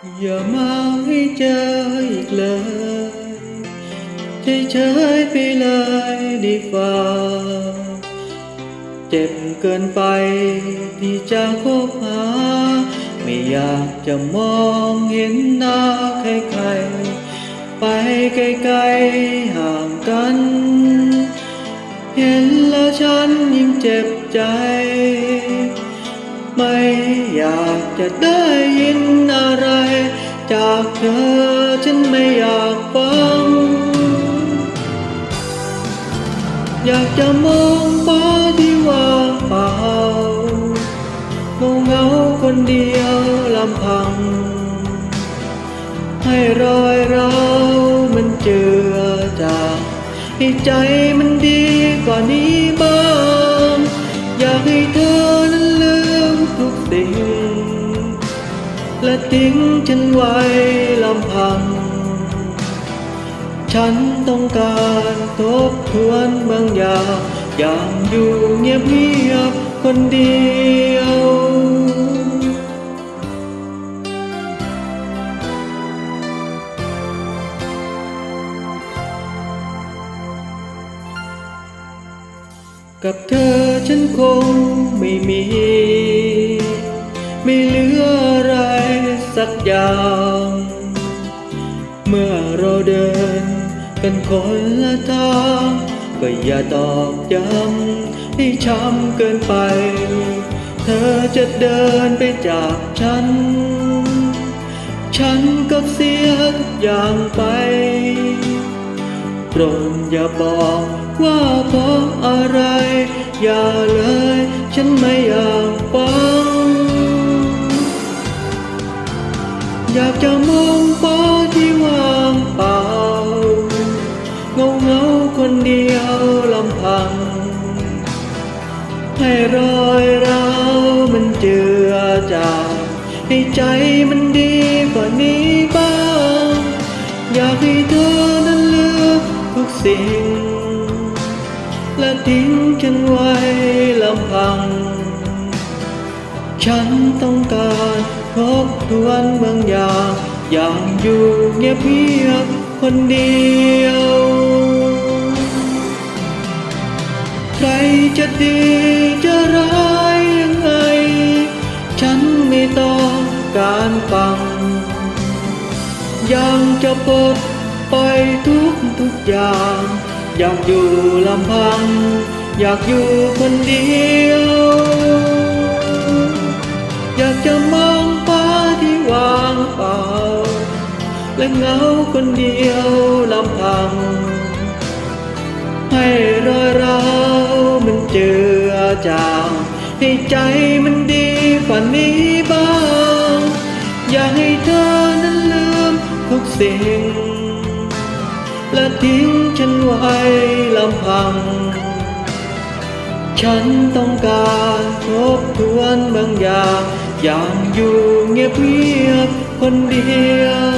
อย่ามาให้เจออีกเลยเฉยๆไปเลยดีกว่าเจ็บเกินไปที่จะคบหา ไม่อยากจะมองเห็นหน้าใครๆ ไปไกลๆห่างกัน เห็นแล้วฉันยิ่งเจ็บใจ ไม่อยากจะได้ยินอะไร จากเธอฉันไม่อยากฟัง อยากจะมองฟ้าที่ว่างเปล่าเงาเงาคนเดียวลำพัง ให้รอยเรามันเจือจางให้ใจมันดีกว่านี้บ้าง และทิ้งฉันไว้ลำพัง ฉันต้องการทบทวนบางอย่างอย่างอยู่เงียบเงียบคนเดียวกับเธอฉันคงไม่มี ไม่เหลือ สักอย่าง เมื่อเราเดินกันคนละทางก็อย่าตอกย้ำให้ช้ำเกินไป เธอจะเดินไปจากฉัน ฉันก็เสียทุกอย่างไปโปรดอย่าบอกว่าเพราะอะไร อย่าเลย ฉันไม่อยากฟัง อยากจะมองฟ้าที่ว่างเปล่า เงาเงาคนเดียวลำพัง ให้รอยเราวมันเจือจางให้ใจมันดีกว่านี้บ้าง อยากให้เธอนั้นลืมทุกสิ่ง และทิ้งฉันไว้ลำพัง ฉันต้องการ ทบทวนบางอย่างอย่างอยู่เงียบเงียบคนเดียว ใครจะดีจะร้ายยังไง ฉันไม่ต้องการฟัง ยังจะปลดปล่อยทุกทุกอย่าง อยากอยู่ลำพัง อยากอยู่คนเดียว อยากจะมาางเปล่า และเหงาคนเดียวลำพัง ให้รอยเราวมันเจือจางให้ใจมันดีฝันนี้บ้าง อย่าให้เธอนั้นลืมทุกสิ่ง และทิ้งฉันไว้ลำพัง ฉันต้องการทบทวนบางอย่าง อย่างอยู่เงียบเงียบๆคนเดียว